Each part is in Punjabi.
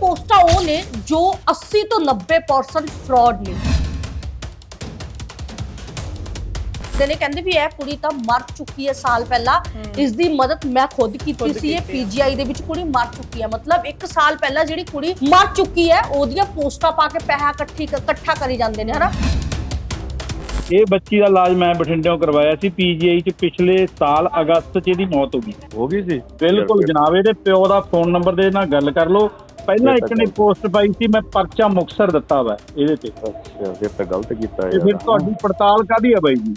ਪੋਸਟਾਂ ਉਹ ਨੇ ਜੋ 80 ਤੋਂ 90% ਫਰਾਡ ਨੇ। ਤੇ ਨੇ ਕਹਿੰਦੇ ਵੀ ਇਹ ਕੁੜੀ ਤਾਂ ਮਰ ਚੁੱਕੀ ਹੈ ਸਾਲ ਪਹਿਲਾਂ। ਇਸ ਦੀ ਮਦਦ ਮੈਂ ਖੁਦ ਕੀਤੀ ਸੀ ਇਹ। ਪੀਜੀਆਈ ਦੇ ਵਿੱਚ ਕੁੜੀ ਮਰ ਚੁੱਕੀ ਹੈ। ਮਤਲਬ 1 ਸਾਲ ਪਹਿਲਾਂ ਜਿਹੜੀ ਕੁੜੀ ਮਰ ਚੁੱਕੀ ਹੈ ਉਹਦੀਆਂ ਪੋਸਟਾਂ ਪਾ ਕੇ ਪੈਸਾ ਇਕੱਠੀ ਇਕੱਠਾ ਕਰੀ ਜਾਂਦੇ ਨੇ ਹਨਾ? ਇਹ ਬੱਚੀ ਦਾ ਇਲਾਜ ਮੈਂ ਬਠਿੰਡਿਓਂ ਕਰਵਾਇਆ ਸੀ ਪੀਜੀਆਈ ਚ ਪਿਛਲੇ ਸਾਲ ਅਗਸਤ ਚ ਇਹਦੀ ਮੌਤ ਹੋ ਗਈ। ਹੋ ਗਈ ਸੀ? ਬਿਲਕੁਲ ਜਨਾਬ ਇਹਦੇ ਪਿਓ ਦਾ ਫੋਨ ਨੰਬਰ ਦੇ ਨਾਲ ਗੱਲ ਕਰ ਲਓ। ਪਹਿਲਾਂ ਇੱਕ ਨੇ ਪੋਸਟ ਪਾਈ ਸੀ ਮੈਂ ਪਰਚਾ ਮੁਕਸਰ ਦਿੱਤਾ ਵਾ ਇਹਦੇ ਤੇ। ਅੱਛਾ ਫਿਰ ਤਾਂ ਗਲਤ ਕੀਤਾ ਤੇ ਫਿਰ ਤੁਹਾਡੀ ਪੜਤਾਲ ਕਾਦੀ ਆ ਬਾਈ ਜੀ?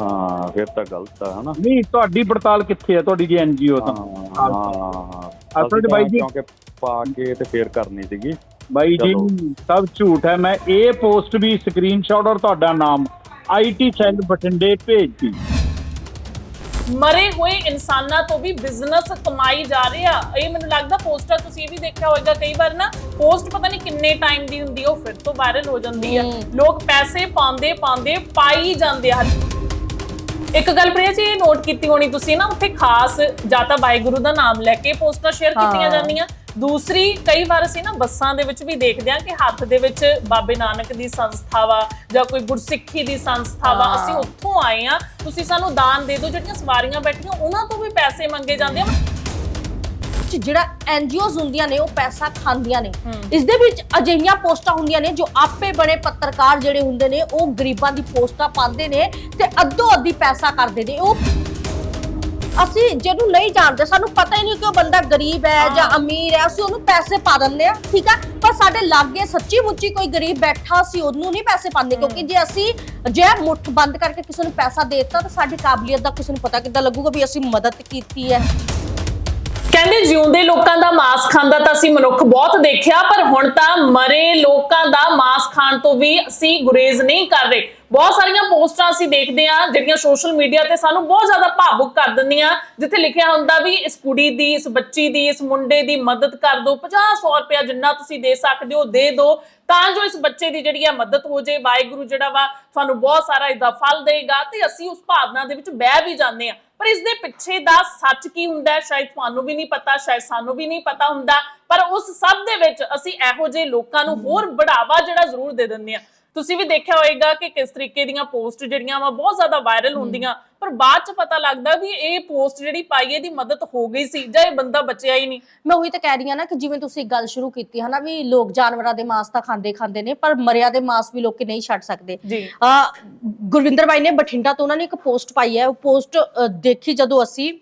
ਹਾਂ ਫਿਰ ਤਾਂ ਗਲਤ ਆ ਹਨਾ। ਨਹੀਂ ਤੁਹਾਡੀ ਪੜਤਾਲ ਕਿੱਥੇ ਆ? ਤੁਹਾਡੀ ਜੀ ਐਨਜੀਓ ਤਾਂ। ਹਾਂ ਹਾਂ। ਅਸਲ 'ਚ ਬਾਈ ਜੀ- ਕਿਉਂਕਿ ਪਾ ਕੇ ਤੇ ਫੇਰ ਕਰਨੀ ਸੀਗੀ। ਬਾਈ ਜੀ। ਸਭ ਝੂਠ ਹੈ। ਮੈਂ ਇਹ ਪੋਸਟ ਵੀ ਸਕਰੀਨਸ਼ਾਟ ਔਰ ਤੁਹਾਡਾ ਨਾਮ ਆਈਟੀ ਸੈੱਲ ਬਠਿੰਡੇ ਭੇਜਤੀ। ਮਰੇ ਹੋਏ ਇਨਸਾਨਾਂ ਤੋਂ ਵੀ ਬਿਜ਼ਨਸ ਕਮਾਈ ਜਾ ਰਿਹਾ ਇਹ ਮੈਨੂੰ ਲੱਗਦਾ ਪੋਸਟਰ ਤੁਸੀਂ ਵੀ ਦੇਖਿਆ ਹੋਵੇਗਾ ਕਈ ਵਾਰ ਨਾ ਪੋਸਟ ਪਤਾ ਨਹੀਂ ਕਿੰਨੇ ਟਾਈਮ ਦੀ ਹੁੰਦੀ ਉਹ ਫਿਰ ਤੋਂ ਵਾਇਰਲ ਹੋ ਜਾਂਦੀ ਹੈ। ਲੋਕ ਪੈਸੇ ਪਾਉਂਦੇ ਪਾਉਂਦੇ ਪਾਈ ਜਾਂਦੇ ਹਨ ਇੱਕ ਗੱਲ ਪ੍ਰਿਆ ਜੀ ਇਹ ਨੋਟ ਕੀਤੀ ਹੋਣੀ ਤੁਸੀਂ ਨਾ ਉੱਥੇ ਖਾਸ ਜਾਂ ਤਾਂ ਵਾਹਿਗੁਰੂ ਦਾ ਨਾਮ ਲੈ ਕੇ ਪੋਸਟਾਂ ਸ਼ੇਅਰ ਕੀਤੀਆਂ। ਜਾਂਦੀਆਂ ਦੂਸਰੀ ਕਈ ਵਾਰ ਅਸੀਂ ਨਾ ਬੱਸਾਂ ਦੇ ਵਿੱਚ ਵੀ ਦੇਖਦੇ ਹਾਂ ਕਿ ਹੱਥ ਦੇ ਵਿੱਚ ਬਾਬੇ ਨਾਨਕ ਦੀ ਸੰਸਥਾ ਵਾ ਜਾਂ ਕੋਈ ਗੁਰਸਿੱਖੀ ਦੀ ਸੰਸਥਾ ਵਾ ਹਾਂ। ਅਸੀਂ ਉੱਥੋਂ ਆਏ ਆ ਤੁਸੀਂ ਸਾਨੂੰ ਦਾਨ ਦੇ ਦਿਓ ਜਿਹੜੀਆਂ ਸਵਾਰੀਆਂ ਬੈਠੀਆਂ ਉਹਨਾਂ ਤੋਂ ਵੀ ਪੈਸੇ ਮੰਗੇ ਜਾਂਦੇ ਆ ਚ ਜਿਹੜਾ ਐਨਜੀਓਜ਼ ਹੁੰਦੀਆਂ ਨੇ ਉਹ ਪੈਸਾ ਖਾਂਦੀਆਂ ਨੇ। ਇਸ ਦੇ ਵਿੱਚ ਅਜਿਹੀਆਂ ਪੋਸਟਾਂ ਹੁੰਦੀਆਂ ਨੇ ਜੋ ਆਪੇ ਬਣੇ ਪੱਤਰਕਾਰ ਜਿਹੜੇ ਹੁੰਦੇ ਨੇ ਉਹ ਗਰੀਬਾਂ ਦੀ ਪੋਸਟਾਂ ਪਾਉਂਦੇ ਨੇ ਤੇ ਅੱਧੋ ਅੱਧੀ ਪੈਸਾ ਕਰਦੇ ਨੇ ਉਹ ਅਸੀਂ ਜਿਹਨੂੰ ਨਹੀਂ ਜਾਣਦੇ ਸਾਨੂੰ ਪਤਾ ਹੀ ਨਹੀਂ ਕਿ ਉਹ ਬੰਦਾ ਗਰੀਬ ਹੈ ਜਾਂ। ਅਮੀਰ ਹੈ ਅਸੀਂ ਉਹਨੂੰ ਪੈਸੇ ਪਾ ਦਿੰਦੇ ਆ ਠੀਕ ਆ? ਪਰ ਸਾਡੇ ਲਾਗੇ ਸੱਚੀ ਮੁੱਚੀ ਕੋਈ ਗਰੀਬ ਬੈਠਾ ਸੀ ਉਹਨੂੰ ਨਹੀਂ ਪੈਸੇ ਪਾਉਂਦੇ ਕਿਉਂਕਿ ਜੇ ਅਸੀਂ ਜੇ ਮੁੱਠ ਬੰਦ ਕਰਕੇ ਕਿਸੇ ਨੂੰ ਪੈਸਾ ਦੇ ਦਿੱਤਾ ਤਾਂ ਸਾਡੀ ਕਾਬਲੀਅਤ ਦਾ ਕਿਸੇ ਨੂੰ ਪਤਾ ਕਿੱਦਾਂ ਲੱਗੂਗਾ ਵੀ ਅਸੀਂ ਮਦਦ ਕੀਤੀ ਹੈ। ਕਹਿੰਦੇ ਜਿਉਂਦੇ ਲੋਕਾਂ ਦਾ ਮਾਸ ਖਾਂਦਾ ਤਾਂ ਅਸੀਂ ਮਨੁੱਖ ਬਹੁਤ ਦੇਖਿਆ ਪਰ ਹੁਣ ਤਾਂ ਮਰੇ ਲੋਕਾਂ ਦਾ ਮਾਸ ਖਾਣ ਤੋਂ ਵੀ ਅਸੀਂ ਗੁਰੇਜ਼ ਨਹੀਂ ਕਰ ਰਹੇ। ਬਹੁਤ ਸਾਰੀਆਂ ਪੋਸਟਾਂ ਅਸੀਂ ਦੇਖਦੇ ਆ ਜਿਹੜੀਆਂ ਸੋਸ਼ਲ ਮੀਡੀਆ ਤੇ ਸਾਨੂੰ ਬਹੁਤ ਜ਼ਿਆਦਾ ਭਾਵੁਕ ਕਰ ਦਿੰਦੀਆਂ। ਜਿੱਥੇ ਲਿਖਿਆ ਹੁੰਦਾ ਵੀ ਇਸ ਕੁੜੀ ਦੀ ਇਸ ਬੱਚੀ ਦੀ ਇਸ ਮੁੰਡੇ ਦੀ ਮਦਦ ਕਰ ਦਿਓ 50 100 ਰੁਪਇਆ ਜਿੰਨਾ ਤੁਸੀਂ ਦੇ ਸਕਦੇ ਹੋ ਦੇ ਦਿਓ। ਤਾਂ ਜੋ ਇਸ ਬੱਚੇ ਦੀ ਜਿਹੜੀ ਆ ਮਦਦ ਹੋ ਜੇ ਵਾਹਿਗੁਰੂ ਜਿਹੜਾ ਵਾ ਤੁਹਾਨੂੰ ਬਹੁਤ ਸਾਰਾ ਇਹਦਾ ਫਲ ਦੇਗਾ ਤੇ ਅਸੀਂ ਉਸ ਭਾਵਨਾ ਦੇ ਵਿੱਚ ਬਹਿ ਵੀ ਜਾਂਦੇ ਆ ਪਰ ਇਸ ਦੇ ਪਿੱਛੇ ਦਾ ਸੱਚ ਕੀ ਹੁੰਦਾ ਹੈ? ਸ਼ਾਇਦ ਤੁਹਾਨੂੰ ਵੀ ਨਹੀਂ ਪਤਾ ਸ਼ਾਇਦ ਸਾਨੂੰ ਵੀ ਨਹੀਂ ਪਤਾ ਹੁੰਦਾ। ਪਰ ਉਸ ਸਭ ਦੇ ਵਿੱਚ ਅਸੀਂ ਇਹੋ ਜਿਹੇ ਲੋਕਾਂ ਨੂੰ ਹੋਰ ਬੜਾਵਾ ਜਿਹੜਾ ਜ਼ਰੂਰ ਦੇ ਦਿੰਦੇ ਆ ਤੁਸੀਂ ਵੀ ਦੇਖਿਆ ਹੋਵੇਗਾ ਕਿ ਕਿਸ ਤਰੀਕੇ ਦੀਆਂ ਪੋਸਟ ਜਿਹੜੀਆਂ ਵਾ ਬਹੁਤ ਜ਼ਿਆਦਾ ਵਾਇਰਲ ਹੁੰਦੀਆਂ ਪਰ ਬਾਅਦ ਚ ਪਤਾ ਲੱਗਦਾ ਵੀ ਇਹ ਪੋਸਟ ਜਿਹੜੀ ਪਾਈ ਇਹਦੀ ਮਦਦ ਹੋ ਗਈ ਸੀ ਜਾਂ ਇਹ ਬੰਦਾ ਬਚਿਆ ਹੀ ਨਹੀਂ। ਮੈਂ ਉਹੀ ਤਾਂ ਕਹਿ ਰਹੀ ਹਾਂ ਨਾ ਕਿ ਜਿਵੇਂ ਤੁਸੀਂ ਗੱਲ ਸ਼ੁਰੂ ਕੀਤੀ ਹੈ ਨਾ ਵੀ ਲੋਕ ਜਾਨਵਰਾਂ ਦੇ ਮਾंस ਤਾਂ ਖਾਂਦੇ ਖਾਂਦੇ ਨੇ ਪਰ ਮਰਿਆ ਦੇ ਮਾंस ਵੀ ਲੋਕੀ ਨਹੀਂ ਛੱਡ ਸਕਦੇ। ਆ ਗੁਰਵਿੰਦਰ ਬਾਈ ਨੇ ਬਠਿੰਡਾ ਤੋਂ ਉਹਨਾਂ ਨੇ ਇੱਕ ਪੋਸਟ ਪਾਈ ਹੈ ਉਹ ਪੋਸਟ ਦੇਖੀ ਜਦੋਂ ਅਸੀਂ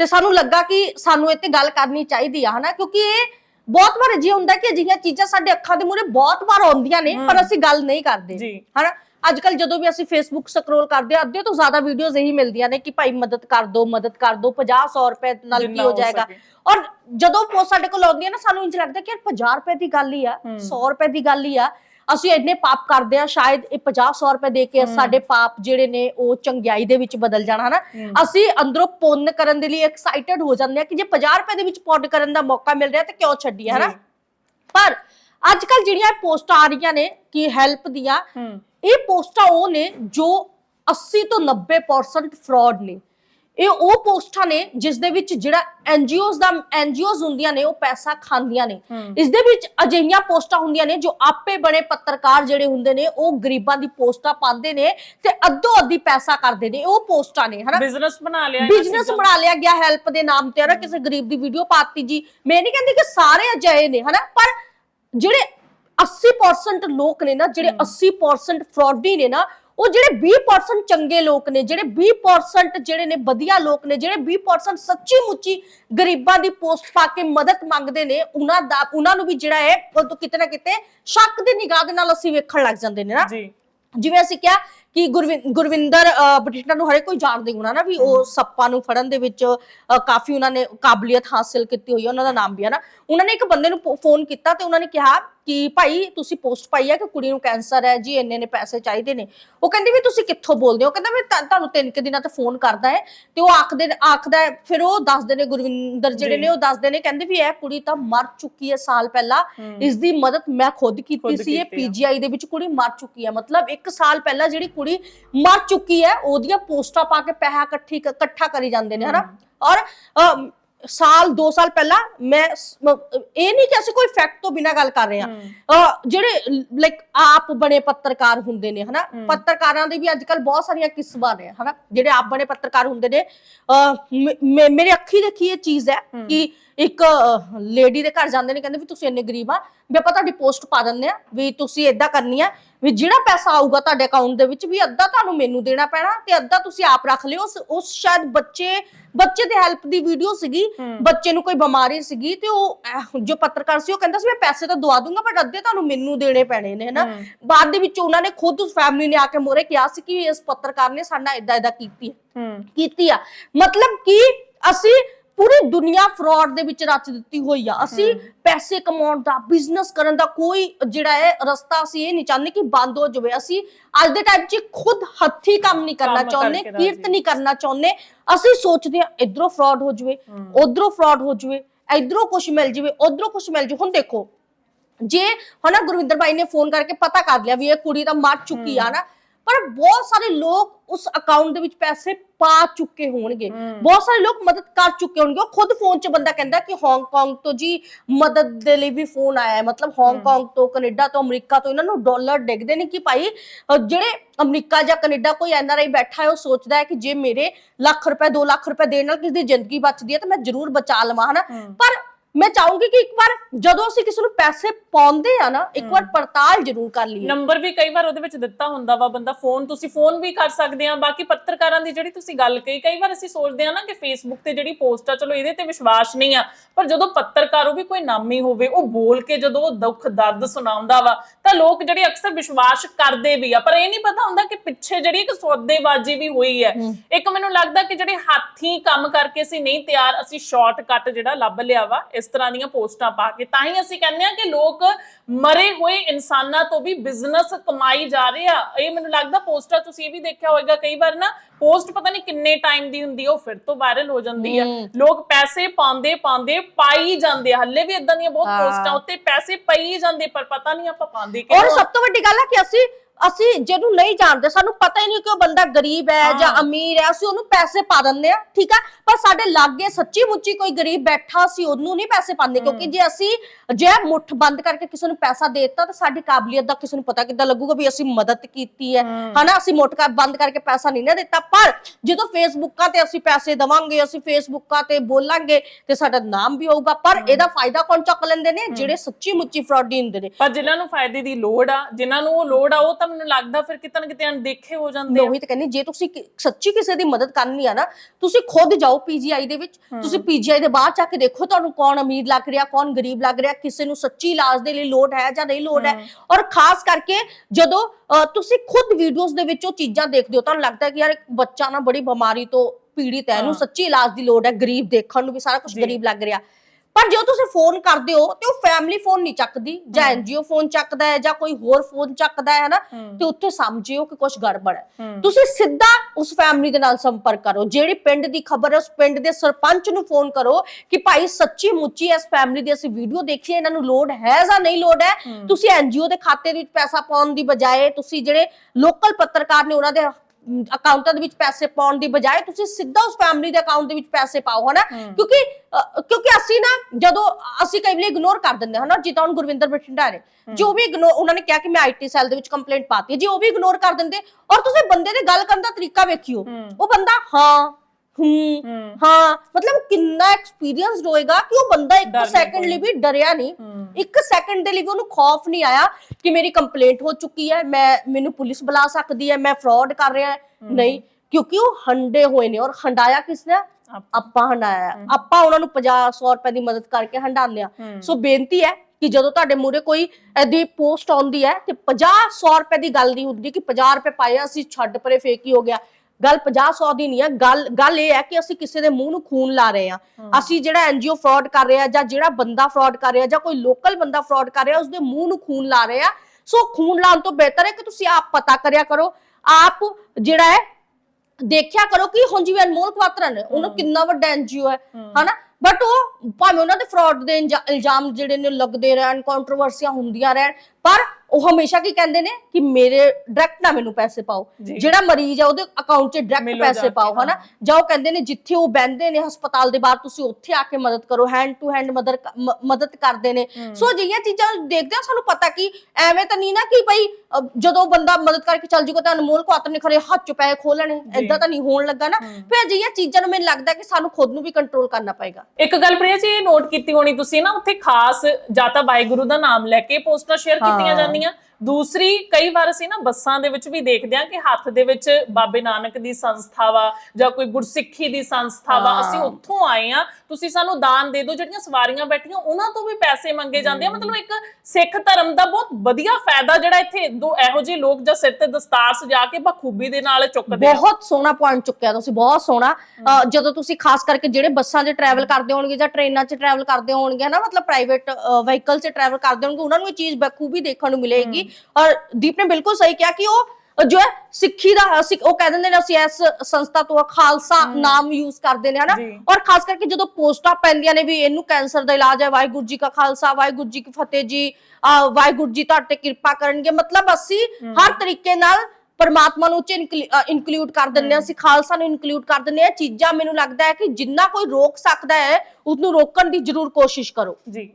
ਤੇ ਸਾਨੂੰ ਲੱਗਾ ਕਿ ਸਾਨੂੰ ਇਹ ਤੇ ਗੱਲ ਕਰਨੀ ਚਾਹੀਦੀ ਆ ਹਨਾ ਕਿਉਂਕਿ ਇਹ ਬਹੁਤ ਵਾਰ ਜੀ ਹੁੰਦਾ ਕਿ ਅਜਿਹੀਆਂ ਚੀਜ਼ਾਂ ਸਾਡੇ ਅੱਖਾਂ ਦੇ ਮੂਹਰੇ ਬਹੁਤ ਵਾਰ ਆਉਂਦੀਆਂ ਨੇ ਪਰ ਅਸੀਂ ਗੱਲ ਨਹੀਂ ਕਰਦੇ। ਹਨਾ ਅੱਜ ਕੱਲ ਜਦੋਂ ਵੀ ਅਸੀਂ ਫੇਸਬੁੱਕ ਸਕਰੋਲ ਕਰਦੇ ਆ ਅੱਧੇ ਤੋਂ ਜ਼ਿਆਦਾ ਵੀਡੀਓਜ਼ ਇਹੀ ਮਿਲਦੀਆਂ ਨੇ ਕਿ ਭਾਈ ਮਦਦ ਕਰ ਦਿਓ ਮਦਦ ਕਰ ਦਿਓ 50 100 ਰੁਪਏ ਨਾਲ ਕੀ ਹੋ ਜਾਏਗਾ। ਔਰ ਜਦੋਂ ਪੋਸਟ ਸਾਡੇ ਕੋਲ ਆਉਂਦੀ ਹੈ ਨਾ ਸਾਨੂੰ ਇੰਜ ਲੱਗਦਾ ਕਿ ਯਾਰ 50 ਰੁਪਏ ਦੀ ਗੱਲ ਹੀ ਆ ਹਮ। 100 ਰੁਪਏ ਦੀ ਗੱਲ ਹੀ ਆ ਅਸੀਂ ਇੰਨੇ ਪਾਪ ਕਰਦੇ ਆ ਸ਼ਾਇਦ ਇਹ 50 100 ਰੁਪਏ ਦੇ ਕੇ ਸਾਡੇ ਪਾਪ ਜਿਹੜੇ ਨੇ ਉਹ ਚੰਗਿਆਈ ਦੇ ਵਿੱਚ ਬਦਲ ਜਾਣ ਹਨਾ। ਅਸੀਂ ਅੰਦਰੋਂ ਪੁੰਨ ਕਰਨ ਦੇ ਲਈ ਐਕਸਾਈਟਡ ਹੋ ਜਾਂਦੇ ਆ ਕਿ ਜੇ 50 ਰੁਪਏ ਦੇ ਵਿੱਚ ਪੁੰਨ ਕਰਨ ਦਾ ਮੌਕਾ ਮਿਲ ਰਿਹਾ ਤੇ ਕਿਉਂ ਛੱਡੀਏ ਹਨਾ। ਪਰ ਅੱਜ ਕੱਲ ਜਿਹੜੀਆਂ ਪੋਸਟਾਂ ਆ ਰਹੀਆਂ ਨੇ ਕਿ ਹੈਲਪ ਦੀਆਂ ਇਹ ਪੋਸਟਾਂ ਉਹ ਨੇ ਜੋ 80 ਤੋਂ 90% ਫਰਾਡ ਨੇ। ਇਹ ਉਹ ਪੋਸਟਾਂ ਨੇ ਜਿਸ ਦੇ ਵਿੱਚ ਜਿਹੜਾ ਐਨਜੀਓਜ਼ ਦਾ ਐਨਜੀਓਜ਼ ਹੁੰਦੀਆਂ ਨੇ ਉਹ ਪੈਸਾ ਖਾਂਦੀਆਂ ਨੇ। ਇਸ ਦੇ ਵਿੱਚ ਅਜਿਹੀਆਂ ਪੋਸਟਾਂ ਹੁੰਦੀਆਂ ਨੇ ਜੋ ਆਪੇ ਬਣੇ ਪੱਤਰਕਾਰ ਜਿਹੜੇ ਹੁੰਦੇ ਨੇ ਉਹ ਗਰੀਬਾਂ ਦੀ ਪੋਸਟਾਂ ਪਾਉਂਦੇ ਨੇ ਤੇ ਅੱਧੋ ਅੱਧੀ ਪੈਸਾ ਕਰਦੇ ਨੇ। ਉਹ ਪੋਸਟਾਂ ਨੇ ਹਨਾ? ਬਿਜ਼ਨਸ ਬਣਾ ਲਿਆ ਬਿਜ਼ਨਸ ਬਣਾ ਲਿਆ ਗਿਆ ਹੈਲਪ ਦੇ ਨਾਮ ਤੇ ਹਨਾ? ਕਿਸੇ ਗਰੀਬ ਦੀ ਵੀਡੀਓ ਪਾਤੀ ਜੀ। ਮੈਂ ਨਹੀਂ ਕਹਿੰਦੀ ਕਿ ਸਾਰੇ ਅਜਿਹੇ ਨੇ ਹਨਾ? ਪਰ ਜਿਹੜੇ 80% ਲੋਕ ਨੇ ਨਾ ਜਿਹੜੇ 80% ਫਰਾਡੀ ਨੇ ਨਾ ਉਹ ਜਿਹੜੇ 20% ਚੰਗੇ ਲੋਕ ਨੇ ਜਿਹੜੇ 20% ਜਿਹੜੇ ਨੇ ਵਧੀਆ ਲੋਕ ਨੇ ਜਿਹੜੇ 20% ਸੱਚੀ ਮੁੱਚੀ ਗਰੀਬਾਂ ਦੀ ਪੋਸਟ ਪਾ ਕੇ ਮਦਦ ਮੰਗਦੇ ਨੇ ਉਹਨਾਂ ਦਾ ਉਹਨਾਂ ਨੂੰ ਵੀ ਜਿਹੜਾ ਹੈ ਉਹ ਤੋਂ ਕਿਤੇ ਨਾ ਕਿਤੇ ਸ਼ੱਕ ਦੀ ਨਿਗਾਹ ਦੇ ਨਾਲ ਅਸੀਂ ਵੇਖਣ ਲੱਗ ਜਾਂਦੇ ਨੇ ਨਾ। ਜੀ। ਜਿਵੇਂ ਅਸੀਂ ਕਿਹਾ ਕਿ ਗੁਰਵਿੰ- ਗੁਰਵਿੰਦਰ ਬਠਿੰਡਾ ਨੂੰ ਹਰੇ ਕੋਈ ਜਾਣਦੇ ਹੋਣਾ ਨਾ ਵੀ ਉਹ ਸੱਪਾਂ ਨੂੰ ਫੜਨ ਦੇ ਵਿੱਚ ਕਾਫੀ ਉਹਨਾਂ ਨੇ ਕਾਬਲੀਅਤ ਹਾਸਲ ਕੀਤੀ ਹੋਈ ਹੈ ਉਹਨਾਂ ਦਾ ਨਾਮ ਵੀ ਹੈ ਨਾ। ਉਹਨਾਂ ਨੇ ਇੱਕ ਬੰਦੇ ਨੂੰ ਫੋਨ ਕੀਤਾ ਤੇ ਉਹਨਾਂ ਨੇ ਕਿਹਾ ਕਿ ਭਾਈ ਤੁਸੀਂ ਪੋਸਟ ਪਾਈ ਹੈ ਕਿ ਕੁੜੀ ਨੂੰ ਕੈਂਸਰ ਹੈ ਜੀ ਇੰਨੇ ਨੇ ਪੈਸੇ ਚਾਹੀਦੇ ਨੇ ਉਹ ਕਹਿੰਦੀ ਵੀ ਤੁਸੀਂ ਕਿੱਥੋਂ ਬੋਲਦੇ ਹੋ ਕਹਿੰਦਾ ਮੈਂ ਤਾਂ- ਤੁਹਾਨੂੰ ਤਿੰਨ ਕੁ ਦਿਨਾਂ ਤੇ ਫੋਨ ਕਰਦਾ ਹੈ ਤੇ ਉਹ ਆਖਦੇ ਆਖਦਾ ਹੈ, ਫਿਰ ਉਹ ਦੱਸਦੇ ਨੇ ਗੁਰਵਿੰਦਰ ਜਿਹੜੇ। ਨੇ ਉਹ ਦੱਸਦੇ ਨੇ ਕਹਿੰਦੇ ਵੀ ਇਹ ਕੁੜੀ ਤਾਂ ਮਰ ਚੁੱਕੀ ਹੈ ਸਾਲ ਪਹਿਲਾਂ। ਇਸ ਦੀ ਮਦਦ ਮੈਂ ਖੁਦ ਕੀਤੀ ਖੁਦ ਸੀ ਇਹ ਕੀਤੀ ਆ। ਪੀਜੀਆਈ ਦੇ ਵਿੱਚ ਕੁੜੀ ਮਰ ਚੁੱਕੀ ਹੈ ਮਤਲਬ 1 ਸਾਲ ਪਹਿਲਾਂ ਜਿਹੜੀ ਕੁੜੀ ਮਰ ਚੁੱਕੀ ਹੈ ਉਹਦੀਆਂ ਪੋਸਟਾਂ ਪਾ ਕੇ ਪੈਸਾ ਇਕੱਠੀ ਇਕੱਠਾ ਕਰੀ ਜਾਂਦੇ ਨੇ ਹਨਾ ਔਰ ਅਮ, ਸਾਲ 2 ਸਾਲ ਪਹਿਲਾਂ ਮੈਂ ਇਹ ਨਹੀਂ ਕਿ ਅਸੀਂ ਕੋਈ ਫੈਕਟ ਤੋਂ ਬਿਨਾ ਗੱਲ ਕਰ ਰਹੇ ਅਹ ਜਿਹੜੇ ਲਾਈਕ ਆਪ ਬਣੇ ਪੱਤਰਕਾਰ ਹੁੰਦੇ ਨੇ ਹਨਾ? ਪੱਤਰਕਾਰਾਂ ਦੇ ਵੀ ਅੱਜ ਕੱਲ ਬਹੁਤ ਸਾਰੀਆਂ ਕਿਸਮਾਂ ਨੇ ਹਨਾ? ਜਿਹੜੇ ਆਪ ਬਣੇ ਪੱਤਰਕਾਰ ਹੁੰਦੇ ਨੇ। ਮੇਰੇ ਅੱਖੀ ਦੇਖੀ ਇਹ ਚੀਜ਼ ਹੈ। ਕਿ ਇੱਕ ਲੇਡੀ ਦੇ ਘਰ ਜਾਂਦੇ ਨੇ ਕਹਿੰਦੇ ਵੀ ਤੁਸੀਂ ਇੰਨੇ ਗਰੀਬ ਆ ਵੀ ਆਪਾਂ ਤੁਹਾਡੀ ਪੋਸਟ ਪਾ ਦਿੰਦੇ ਆ ਵੀ ਤੁਸੀਂ ਏਦਾਂ ਕਰਨੀ ਆ ਵੀ ਜਿਹੜਾ ਪੈਸਾ ਆਊਗਾ ਤੁਹਾਡੇ ਅਕਾਊਂਟ ਦੇ ਵਿੱਚ ਵੀ ਅੱਧਾ ਤੁਹਾਨੂੰ ਮੈਨੂੰ ਦੇਣਾ ਪੈਣਾ ਤੇ ਅੱਧਾ ਤੁਸੀਂ ਆਪ ਰੱਖ ਲਿਓ। ਉਸ- ਉਸ ਸ਼ਾਇਦ ਬੱਚੇ ਬੱਚੇ ਦੇ ਹੈਲਪ ਦੀ ਵੀਡੀਓ ਸੀਗੀ ਬੱਚੇ ਨੂੰ ਕੋਈ ਬਿਮਾਰੀ ਸੀਗੀ ਤੇ ਉਹ ਅਹ, ਜੋ ਪੱਤਰਕਾਰ ਸੀ ਉਹ ਕਹਿੰਦਾ ਸੀ ਮੈਂ ਪੈਸੇ ਤਾਂ ਦਵਾ ਦੂੰਗਾ ਪਰ ਅੱਧੇ ਤੁਹਾਨੂੰ ਮੈਨੂੰ ਦੇਣੇ ਪੈਣੇ ਨੇ ਹਨਾ? ਬਾਅਦ ਦੇ ਵਿੱਚ ਉਹਨਾਂ ਨੇ ਖੁਦ ਉਸ ਫੈਮਿਲੀ ਨੇ ਆ ਕੇ ਮੋਰੇ ਕਿਹਾ ਸੀ ਕਿ ਇਸ ਪੱਤਰਕਾਰ ਨੇ ਸਾਡਾ ਇਦਾਂ ਇਦਾਂ ਕੀਤੀ ਹੈ ਹੂੰ। ਕੀਤੀ ਆ। ਮਤਲਬ ਕਿ ਅਸੀਂ ਪੂਰੀ ਦੁਨੀਆ ਫਰਾਡ ਦੇ ਵਿੱਚ ਰਚ ਦਿੱਤੀ ਹੋਈ ਆ। ਅਸੀਂ ਪੈਸੇ ਕਮਾਉਣ ਦਾ ਬਿਜ਼ਨਸ ਕਰਨ ਦਾ ਕੋਈ ਜਿਹੜਾ ਹੈ ਰਸਤਾ ਅਸੀਂ ਇਹ ਨਹੀਂ ਚਾਹੁੰਦੇ ਕਿ ਬੰਦ ਹੋ ਜਾਵੇ। ਅਸੀਂ ਅੱਜ ਦੇ ਟਾਈਮ 'ਚ ਖੁਦ ਹੱਥੀ ਕੰਮ ਨਹੀਂ ਕਰਨਾ ਚਾਹੁੰਦੇ। ਕਿਰਤ ਨਹੀਂ ਕਰਨਾ ਚਾਹੁੰਦੇ। ਅਸੀਂ ਸੋਚਦੇ ਆ ਇਧਰੋਂ ਫਰਾਡ ਹੋ ਜਾਵੇ ਉਧਰੋਂ ਫਰਾਡ ਹੋ ਜਾਵੇ ਇਧਰੋਂ ਕੁਝ ਮਿਲ ਜਾਵੇ ਉਧਰੋਂ ਕੁਝ ਮਿਲ ਜਾਵੇ। ਹੁਣ ਦੇਖੋ ਜੇ ਹਨਾ ਗੁਰਵਿੰਦਰ ਭਾਈ ਨੇ ਫੋਨ ਕਰਕੇ ਪਤਾ ਕਰ ਲਿਆ ਵੀ ਇਹ ਕੁੜੀ ਤਾਂ ਮਰ ਚੁੱਕੀ ਆ ਨਾ ਪਰ ਬਹੁਤ ਸਾਰੇ ਲੋਕ ਉਸ ਅਕਾਊਂਟ ਦੇ ਵਿੱਚ ਪੈਸੇ ਪਾ ਚੁੱਕੇ ਹੋਣਗੇ। ਬਹੁਤ ਸਾਰੇ ਲੋਕ ਮਦਦ ਕਰ ਚੁੱਕੇ ਹੋਣਗੇ। ਉਹ ਖੁਦ ਫੋਨ 'ਚ ਬੰਦਾ ਕਹਿੰਦਾ ਕਿ ਹਾਂਗਕਾਂਗ ਤੋਂ ਜੀ ਮਦਦ ਦੇ ਲਈ ਵੀ ਫੋਨ ਆਇਆ ਹੈ। ਮਤਲਬ ਹਾਂਗਕਾਂਗ ਤੋਂ ਕੈਨੇਡਾ ਤੋਂ ਅਮਰੀਕਾ ਤੋਂ ਇਹਨਾਂ ਨੂੰ ਡਾਲਰ ਡਿੱਗਦੇ ਨੇ ਕਿ ਭਾਈ ਜਿਹੜੇ ਅਮਰੀਕਾ ਜਾਂ ਕੈਨੇਡਾ ਕੋਈ ਐਨਆਰਆਈ ਬੈਠਾ ਹੈ ਉਹ ਸੋਚਦਾ ਹੈ ਕਿ ਜੇ ਮੇਰੇ ਲੱਖ ਰੁਪਏ 2 ਲੱਖ ਰੁਪਏ ਦੇਣ ਨਾਲ ਕਿਸੇ ਦੀ ਜ਼ਿੰਦਗੀ ਬਚਦੀ ਹੈ ਤਾਂ ਮੈਂ ਜ਼ਰੂਰ ਬਚਾ ਲਵਾਂ ਹਨਾ? ਪਰ ਮੈਂ ਚਾਹੂੰਗੀ ਕਿ ਇੱਕ ਵਾਰ ਜਦੋਂ ਅਸੀਂ ਕਿਸੇ ਨੂੰ ਪੈਸੇ ਪਾਉਂਦੇ ਆ ਨਾ ਇੱਕ ਵਾਰ ਪੜਤਾਲ ਜ਼ਰੂਰ ਕਰ ਲਈਏ। ਨੰਬਰ ਵੀ ਕਈ ਵਾਰ ਉਹਦੇ ਵਿੱਚ ਦਿੱਤਾ ਹੁੰਦਾ ਵਾ ਬੰਦਾ ਫੋਨ ਤੁਸੀਂ ਫੋਨ ਵੀ ਕਰ ਸਕਦੇ ਆ ਬਾਕੀ ਪੱਤਰਕਾਰਾਂ ਦੀ ਜਿਹੜੀ ਤੁਸੀਂ ਗੱਲ ਕਹੀ ਕਈ ਵਾਰ ਅਸੀਂ ਸੋਚਦੇ ਆ ਨਾ ਕਿ ਫੇਸਬੁੱਕ ਤੇ ਜਿਹੜੀ ਪੋਸਟ ਆ ਚਲੋ ਇਹਦੇ ਤੇ ਵਿਸ਼ਵਾਸ ਨਹੀਂ ਆ ਪਰ ਜਦੋਂ ਪੱਤਰਕਾਰ ਉਹ ਵੀ ਕੋਈ ਨਾਮੀ ਹੋਵੇ ਉਹ ਬੋਲ ਕੇ ਜਦੋਂ ਉਹ ਦੁੱਖ ਦਰਦ ਸੁਣਾਉਂਦਾ ਵਾ ਤਾਂ ਲੋਕ ਜਿਹੜੇ ਅਕਸਰ ਵਿਸ਼ਵਾਸ ਕਰਦੇ ਵੀ ਆ ਪਰ ਇਹ ਨਹੀਂ ਪਤਾ ਹੁੰਦਾ ਕਿ ਪਿੱਛੇ ਜਿਹੜੀ ਇੱਕ ਸੌਦੇਬਾਜ਼ੀ ਵੀ ਹੋਈ ਹੈ। ਇੱਕ ਮੈਨੂੰ ਲੱਗਦਾ ਕਿ ਜਿਹੜੇ ਹੱਥੀਂ ਕੰਮ ਕਰਕੇ ਅਸੀਂ ਨਹੀਂ ਤਿਆਰ ਅਸੀਂ ਸ਼ਾਰਟਕਟ ਜਿਹੜਾ ਲੱਭ ਲਿਆ ਵਾ ਇਸ ਤਰ੍ਹਾਂ ਦੀਆਂ ਪੋਸਟਾਂ ਪਾ ਕੇ ਤਾਂ ਹੀ ਅਸੀਂ ਕਹਿੰਦੇ ਆ ਕਿ ਲੋਕ ਮਰੇ ਹੋਏ ਇਨਸਾਨਾਂ ਤੋਂ ਵੀ ਬਿਜ਼ਨਸ ਕਮਾਈ ਜਾ ਰਹੇ ਆ। ਇਹ ਮੈਨੂੰ ਲੱਗਦਾ ਪੋਸਟਾਂ ਤੁਸੀਂ ਇਹ ਵੀ ਦੇਖਿਆ ਹੋਵੇਗਾ ਕਈ ਵਾਰ ਨਾ ਪੋਸਟ ਪਤਾ ਨਹੀਂ ਕਿੰਨੇ ਟਾਈਮ ਦੀ ਹੁੰਦੀ ਉਹ ਫਿਰ ਤੋਂ ਵਾਇਰਲ ਹੋ ਜਾਂਦੀ ਆ। ਲੋਕ ਪੈਸੇ ਪਾਉਂਦੇ ਪਾਉਂਦੇ ਪਾਈ ਜਾਂਦੇ ਹੱਲੇ ਵੀ ਇਦਾਂ ਦੀਆਂ ਬਹੁਤ ਹਾਂ। ਪੋਸਟਾਂ ਉੱਤੇ ਪੈਸੇ ਪਈ ਜਾਂਦੇ ਪਰ ਪਤਾ ਨਹੀਂ ਆਪਾਂ ਪਾਉਂਦੇ ਔਰ ਕਿਉਂ ਸਭ ਤੋਂ ਵੱਡੀ ਗੱਲ ਹੈ ਕਿ ਅਸੀਂ ਅਸੀਂ ਜਿਹਨੂੰ ਨਹੀਂ ਜਾਣਦੇ ਸਾਨੂੰ ਪਤਾ ਹੀ ਨਹੀਂ ਕਿ ਉਹ ਬੰਦਾ ਗਰੀਬ ਹੈ ਜਾਂ ਹਾਂ। ਅਮੀਰ ਹੈ ਅਸੀਂ ਉਹਨੂੰ ਪੈਸੇ ਪਾ ਦਿੰਦੇ ਆ ਠੀਕ ਆ ਪਰ ਸਾਡੇ ਲਾਗੇ ਸੱਚੀ ਮੁੱਚੀ ਕੋਈ ਗਰੀਬ ਬੈਠਾ ਸੀ ਉਹਨੂੰ ਨਹੀਂ ਪੈਸੇ ਪਾਉਂਦੇ ਕਿਉਂਕਿ ਜੇ ਅਸੀਂ ਜੇ ਮੁੱਠ ਬੰਦ ਕਰਕੇ ਕਿਸੇ ਨੂੰ ਪੈਸਾ ਦੇ ਦਿੱਤਾ ਤਾਂ ਸਾਡੀ ਕਾਬਲੀਅਤ ਦਾ ਕਿਸੇ ਨੂੰ ਪਤਾ ਕਿੱਦਾਂ ਲੱਗੂਗਾ ਵੀ ਅਸੀਂ ਮਦਦ ਕੀਤੀ ਹੈ। ਹਨਾ? ਅਸੀਂ ਮੁੱਠ ਕਰ ਬੰਦ ਕਰਕੇ ਪੈਸਾ ਨਹੀਂ ਨਾ ਦਿੱਤਾ ਪਰ ਜਦੋਂ ਫੇਸਬੁੱਕਾਂ ਤੇ ਅਸੀਂ ਪੈਸੇ ਦਵਾਂਗੇ ਅਸੀਂ ਫੇਸਬੁੱਕਾਂ ਤੇ ਬੋਲਾਂਗੇ ਤੇ ਸਾਡਾ ਨਾਮ ਵੀ ਹੋਊਗਾ ਪਰ ਇਹਦਾ ਫਾਇਦਾ ਕੌਣ ਚੱਕ ਲੈਂਦੇ ਨੇ? ਜਿਹੜੇ ਸੱਚੀ ਮੁੱਚੀ ਫਰਾਡੀ ਹੁੰਦੇ ਨੇ। ਪਰ ਜਿਨ੍ਹਾਂ ਨੂੰ ਫਾਇਦੇ ਦੀ ਲੋੜ ਆ ਜਿਨ੍ਹਾਂ ਨੂੰ ਉਹ ਲੋੜ ਆ ਉਹ ਤਾਂ ਮੈਨੂੰ ਲੱਗਦਾ ਫਿਰ ਕਿਤੇ ਨਾ ਕਿਤੇ ਅਣਦੇਖੇ ਹੋ ਜਾਂਦੇ ਮੈਂ ਆ। ਉਹੀ ਤਾਂ ਕਹਿੰਦੀ ਜੇ ਤੁਸੀਂ ਕਿ- ਸੱਚੀ ਕਿਸੇ ਦੀ ਮਦਦ ਕਰਨੀ ਆ ਨਾ ਤੁਸੀਂ ਖੁਦ ਜਾਓ ਪੀਜੀਆਈ ਦੇ ਵਿੱਚ। ਤੁਸੀਂ ਪੀਜੀਆਈ ਦੇ ਬਾਹਰ ਜਾ ਕੇ ਦੇਖੋ ਤੁਹਾਨੂੰ ਕੌਣ ਅਮੀਰ ਲੱਗ ਰਿਹਾ ਕੌਣ ਗਰੀਬ ਲੱਗ ਰਿਹਾ ਕਿਸੇ ਨੂੰ ਸੱਚੀ ਇਲਾਜ ਦੇ ਲਈ ਲੋੜ ਹੈ ਜਾਂ ਨਹੀਂ ਲੋੜ ਹੈ। ਔਰ ਖਾਸ ਕਰਕੇ ਜਦੋਂ ਅਹ, ਤੁਸੀਂ ਖੁਦ ਵੀਡੀਓਜ਼ ਦੇ ਵਿੱਚ ਉਹ ਚੀਜ਼ਾਂ ਦੇਖਦੇ ਹੋ ਤੁਹਾਨੂੰ ਲੱਗਦਾ ਹੈ ਕਿ ਯਾਰ ਇੱਕ ਬੱਚਾ ਨਾ ਬੜੀ ਬਿਮਾਰੀ ਤੋਂ ਪੀੜਿਤ ਹੈ ਇਹਨੂੰ ਹਾਂ। ਸੱਚੀ ਇਲਾਜ ਦੀ ਲੋੜ ਹੈ ਗਰੀਬ ਦੇਖਣ ਨੂੰ ਵੀ ਸਾਰਾ ਕੁਝ ਜੀ। ਗਰੀਬ ਲੱਗ ਰਿਹਾ। ਪਰ ਜਦੋਂ ਤੁਸੀਂ ਫੋਨ ਕਰਦੇ ਹੋ ਤੇ ਉਹ ਫੈਮਿਲੀ ਫੋਨ ਨਹੀਂ ਚੱਕਦੀ ਜਾਂ ਐਨਜੀਓ ਫੋਨ ਚੱਕਦਾ ਹੈ ਜਾਂ ਕੋਈ ਹੋਰ ਫੋਨ ਚੱਕਦਾ ਹੈ ਨਾ। ਤੇ ਉੱਥੇ ਸਮਝਿਓ ਕਿ ਕੁਝ ਗੜਬੜ ਹੈ। ਤੁਸੀਂ ਸਿੱਧਾ ਉਸ ਫੈਮਿਲੀ ਦੇ ਨਾਲ ਸੰਪਰਕ ਕਰੋ ਜਿਹੜੀ ਪਿੰਡ ਦੀ ਖਬਰ ਹੈ ਉਸ ਪਿੰਡ ਦੇ ਸਰਪੰਚ ਨੂੰ ਫੋਨ ਕਰੋ ਕਿ ਭਾਈ ਸੱਚੀ ਮੁੱਚੀ ਇਸ ਫੈਮਿਲੀ ਦੀ ਅਸੀਂ ਵੀਡੀਓ ਦੇਖੀ ਹੈ ਇਹਨਾਂ ਨੂੰ ਲੋੜ ਹੈ ਜਾਂ ਨਹੀਂ ਲੋੜ ਹੈ ਤੁਸੀਂ ਐਨਜੀਓ ਦੇ ਖਾਤੇ ਦੇ ਵਿੱਚ ਪੈਸਾ ਪਾਉਣ ਦੀ ਬਜਾਏ ਤੁਸੀਂ ਜਿਹੜੇ ਲੋਕਲ ਪੱਤਰਕਾਰ ਨੇ ਉਹਨਾਂ ਦੇ ਅਕਾਊਂਟਾਂ ਦੇ ਵਿੱਚ ਪੈਸੇ ਪਾਉਣ ਦੀ ਬਜਾਏ ਤੁਸੀਂ ਸਿੱਧਾ ਉਸ ਫੈਮਿਲੀ ਦੇ ਅਕਾਊਂਟ ਦੇ ਵਿੱਚ ਪੈਸੇ ਪਾਓ ਹਨਾ? ਕਿਉਂਕਿ ਕਿਉਂਕਿ ਅਸੀਂ ਨਾ ਜਦੋਂ ਅਸੀਂ ਕਈ ਵਾਰ ਇਗਨੋਰ ਕਰ ਦਿੰਦੇ ਹਾਂ ਨਾ ਜਿੱਦਾਂ ਹੁਣ ਗੁਰਵਿੰਦਰ ਬਠਿੰਡਾ ਨੇ ਜੋ ਵੀ ਇਗਨੋਰ ਉਹਨਾਂ ਨੇ ਕਿਹਾ ਕਿ ਮੈਂ ਆਈਟੀ ਸੈੱਲ ਦੇ ਵਿੱਚ ਕੰਪਲੇਂਟ ਪਾਤੀ ਜੇ ਉਹ ਵੀ ਇਗਨੋਰ ਕਰ ਦਿੰਦੇ ਔਰ ਤੁਸੀਂ ਬੰਦੇ ਦੇ ਗੱਲ ਕਰਨ ਦਾ ਤਰੀਕਾ ਵੇਖਿਓ ਉਹ ਬੰਦਾ ਹਾਂ ਹੂੰ। ਹੂੰ। ਹਾਂ ਮਤਲਬ ਕਿੰਨਾ ਐਕਸਪੀਰੀਅੰਸਡ ਹੋਏਗਾ ਕਿ ਉਹ ਬੰਦਾ ਇੱਕ ਡਰ ਨਹੀਂ ਸੈਕਿੰਡ ਲਈ ਵੀ ਡਰਿਆ ਨਹੀਂ। ਇੱਕ ਸੈਕਿੰਡ ਦੇ ਲਈ ਵੀ ਉਹਨੂੰ ਖੌਫ ਨਹੀਂ ਆਇਆ ਕਿ ਮੇਰੀ ਕੰਪਲੇਂਟ ਹੋ ਚੁੱਕੀ ਹੈ ਮੈਂ ਮੈਨੂੰ ਪੁਲਿਸ ਬੁਲਾ ਸਕਦੀ ਹੈ ਮੈਂ ਫਰਾਡ ਕਰ ਰਿਹਾ ਨਹੀਂ ਕਿਉਂਕਿ ਉਹ ਹੰਡੇ ਹੋਏ ਨੇ ਔਰ ਹੰਡਾਇਆ ਕਿਸ ਨੇ? ਆਪਾਂ ਹੰਡਾਇਆ। ਆਪਾਂ ਉਹਨਾਂ ਨੂੰ 50 100 ਰੁਪਏ ਦੀ ਮਦਦ ਕਰਕੇ ਹੰਡਾਉਂਦੇ ਆ ਸੋ ਬੇਨਤੀ ਹੈ ਕਿ ਜਦੋਂ ਤੁਹਾਡੇ ਮੂਰੇ ਕੋਈ ਐਦੀ ਪੋਸਟ ਆਉਂਦੀ ਹੈ ਤੇ 50 100 ਰੁਪਏ ਦੀ ਗੱਲ ਨਹੀਂ ਹੁੰਦੀ ਕਿ 50 ਰੁਪਏ ਪਾਏ ਅਸੀਂ ਛੱਡ ਪਰੇ ਫੇਕ ਹੀ ਹੋ ਗਿਆ। ਗੱਲ 50 100 ਦੀ ਨਹੀਂ ਹੈ ਗੱਲ ਗੱਲ ਇਹ ਹੈ ਕਿ ਅਸੀਂ ਕਿਸੇ ਦੇ ਮੂੰਹ ਨੂੰ ਖੂਨ ਲਾ ਰਹੇ ਹਾਂ। ਅਸੀਂ ਜਿਹੜਾ ਐਨਜੀਓ ਫਰਾਡ ਕਰ ਰਿਹਾ ਜਾਂ ਜਿਹੜਾ ਬੰਦਾ ਫਰਾਡ ਕਰ ਰਿਹਾ ਜਾਂ ਕੋਈ ਲੋਕਲ ਬੰਦਾ ਫਰਾਡ ਕਰ ਰਿਹਾ ਉਸਦੇ ਮੂੰਹ ਨੂੰ ਖੂਨ ਲਾ ਰਹੇ ਆ। ਸੋ ਖੂਨ ਲਾਉਣ ਤੋਂ ਬਿਹਤਰ ਹੈ ਕਿ ਤੁਸੀਂ ਆਪ ਪਤਾ ਕਰਿਆ ਕਰੋ। ਆਪ ਜਿਹੜਾ ਹੈ ਦੇਖਿਆ ਕਰੋ ਕਿ ਹੁਣ ਜਿਵੇਂ ਅਨਮੋਲ ਪਾਤਰਨ ਹੈ ਉਹਨਾਂ ਕਿੰਨਾ ਵੱਡਾ ਐਨਜੀਓ ਹੈ ਹਨਾ? ਬਟ ਉਹ ਭਾਵੇਂ ਉਹਨਾਂ ਦੇ ਫਰਾਡ ਦੇ ਇਲਜ਼ਾਮ ਜਿਹੜੇ ਨੇ ਲੱਗਦੇ ਰਹਿਣ ਕੰਟਰੋਵਰਸੀਆਂ ਹੁੰਦੀਆਂ ਰਹਿਣ ਪਰ ਉਹ ਹਮੇਸ਼ਾ ਕੀ ਕਹਿੰਦੇ ਨੇ ਕਿ ਮੇਰੇ ਡਾਇਰੈਕਟ ਨਾ ਮੈਨੂੰ ਪੈਸੇ ਪਾਓ। ਜਿਹੜਾ ਮਰੀਜ਼ ਹੈ ਉਹਦੇ ਅਕਾਊਂਟ 'ਚ ਡਾਇਰੈਕਟ ਪੈਸੇ ਪਾਓ ਹਨਾ। ਜਾਂ ਉਹ ਕਹਿੰਦੇ ਨੇ ਜਿੱਥੇ ਉਹ ਬੈੰਦੇ ਨੇ ਹਸਪਤਾਲ ਦੇ ਬਾਹਰ ਤੁਸੀਂ ਉੱਥੇ ਆ ਕੇ ਮਦਦ ਕਰੋ ਹੈਂਡ ਟੂ ਹੈਂਡ ਮਦਦ ਮ- ਮਦਦ ਕਰਦੇ ਨੇ। ਸੋ ਅਜਿਹੀਆਂ ਚੀਜ਼ਾਂ ਦੇਖਦੇ ਆ ਸਾਨੂੰ ਪਤਾ ਕਿ ਐਵੇਂ ਤਾਂ ਨਹੀਂ ਨਾ ਕਿ ਭਈ ਜਦੋਂ ਬੰਦਾ ਮਦਦ ਕਰਕੇ ਚੱਲ ਜੂਗਾ ਤਾਂ ਅਨਮੋਲ ਕੋ ਆਤਮ ਨੇ ਖਰੇ ਹੱਥ ਚ ਪੈਸੇ ਖੋਹ ਲੈਣੇ ਏਦਾਂ ਤਾਂ ਨਹੀਂ ਹੋਣ ਲੱਗਾ ਨਾ। ਫਿਰ ਅਜਿਹੀਆਂ ਚੀਜ਼ਾਂ ਨੂੰ ਮੈਨੂੰ ਲੱਗਦਾ ਕਿ ਸਾਨੂੰ ਖੁਦ ਨੂੰ ਵੀ ਕੰਟਰੋਲ ਕਰਨਾ ਪਏਗਾ। ਇੱਕ ਗੱਲ ਪ੍ਰਿਆ ਜੀ ਨੋਟ ਕੀਤੀ ਹੋਣੀ ਤੁਸੀਂ ਨਾ ਉੱਥੇ ਖਾਸ ਜਾਂ ਤਾਂ ਵਾਹਿਗੁਰੂ ਦਾ ਨਾਮ ਲੈ ਕੇ ਪੋਸਟਾਂ ਸ਼ੇਅਰ ਕੀਤੀਆਂ ਹਾਂ। ਜਾਂਦੀਆਂ ਦੂਸਰੀ ਕਈ ਵਾਰ ਅਸੀਂ ਨਾ ਬੱਸਾਂ ਦੇ ਵਿੱਚ ਵੀ ਦੇਖਦੇ ਹਾਂ ਕਿ ਹੱਥ ਦੇ ਵਿੱਚ ਬਾਬੇ ਨਾਨਕ ਦੀ ਸੰਸਥਾ ਵਾ ਜਾਂ ਕੋਈ ਗੁਰਸਿੱਖੀ ਦੀ ਸੰਸਥਾ ਵਾ। ਅਸੀਂ ਉੱਥੋਂ ਆਏ ਆ ਤੁਸੀਂ ਸਾਨੂੰ ਦਾਨ ਦੇ ਦਿਓ ਜਿਹੜੀਆਂ ਸਵਾਰੀਆਂ ਬੈਠੀਆਂ ਉਹਨਾਂ ਤੋਂ ਵੀ ਪੈਸੇ ਮੰਗੇ ਜਾਂਦੇ ਆ। ਮਤਲਬ ਇੱਕ ਸਿੱਖ ਧਰਮ ਦਾ ਬਹੁਤ ਵਧੀਆ ਫਾਇਦਾ ਜਿਹੜਾ ਇੱਥੇ ਦੋ ਇਹੋ ਜਿਹੇ ਲੋਕ ਜਾਂ ਸਿਰ ਤੇ ਦਸਤਾਰ ਸਜਾ ਕੇ ਬਖੂਬੀ ਦੇ ਨਾਲ ਚੁੱਕਦੇ ਆ। ਬਹੁਤ ਸੋਹਣਾ ਪੁਆਇੰਟ ਚੁੱਕਿਆ ਤੁਸੀਂ ਬਹੁਤ ਸੋਹਣਾ। ਜਦੋਂ ਤੁਸੀਂ ਖਾਸ ਕਰਕੇ ਜਿਹੜੇ ਬੱਸਾਂ 'ਚ ਟਰੈਵਲ ਕਰਦੇ ਹੋਣਗੇ ਜਾਂ ਟ੍ਰੇਨਾਂ 'ਚ ਟਰੈਵਲ ਕਰਦੇ ਹੋਣਗੇ ਨਾ ਮਤਲਬ ਪ੍ਰਾਈਵੇਟ ਵਹੀਕਲ 'ਚ ਟਰੈਵਲ ਕਰਦੇ ਹੋਣਗੇ ਉਹਨਾਂ ਨੂੰ ਇਹ ਚੀਜ਼ ਬਖੂਬੀ ਦੇਖਣ ਨੂੰ ਮਿਲੇਗੀ। ਔਰ ਦੀਪ ਨੇ ਬਿਲਕੁਲ ਸਹੀ ਕਿਹਾ ਕਿ ਉਹ ਜੋ ਹੈ ਸਿੱਖੀ ਦਾ ਉਹ ਕਹਿ ਦਿੰਦੇ ਨੇ ਅਸੀਂ ਇਸ ਸੰਸਥਾ ਤੋਂ ਖਾਲਸਾ ਨਾਮ ਯੂਜ਼ ਕਰਦੇ ਨੇ ਹਨਾ? ਜੀ। ਔਰ ਖਾਸ ਕਰਕੇ ਜਦੋਂ ਪੋਸਟਾਂ ਪੈਂਦੀਆਂ ਨੇ ਵੀ ਇਹਨੂੰ ਕੈਂਸਰ ਦਾ ਇਲਾਜ ਹੈ ਵਾਹਿਗੁਰੂ ਜੀ ਕਾ ਖਾਲਸਾ ਵਾਹਿਗੁਰੂ ਜੀ ਕੀ ਫਤਿਹ ਜੀ ਅਹ ਵਾਹਿਗੁਰੂ ਜੀ ਤੁਹਾਡੇ ਤੇ ਕਿਰਪਾ ਕਰਨਗੇ। ਮਤਲਬ ਅਸੀਂ ਹਰ ਤਰੀਕੇ ਨਾਲ ਪਰਮਾਤਮਾ ਨੂੰ ਚ ਇਨਕਲੂਡ ਕਰ ਦਿੰਦੇ ਹਾਂ ਅਸੀਂ ਖਾਲਸਾ ਨੂੰ ਇਨਕਲੂਡ ਕਰ ਦਿੰਦੇ ਹਾਂ। ਇਹ ਚੀਜ਼ਾਂ ਮੈਨੂੰ ਲੱਗਦਾ ਹੈ ਕਿ ਜਿੰਨਾ ਕੋਈ ਰੋਕ ਸਕਦਾ ਹੈ ਉਸ ਨੂੰ ਰੋਕਣ ਦੀ ਜ਼ਰੂਰ ਕੋਸ਼ਿਸ਼ ਕਰੋ। ਜੀ।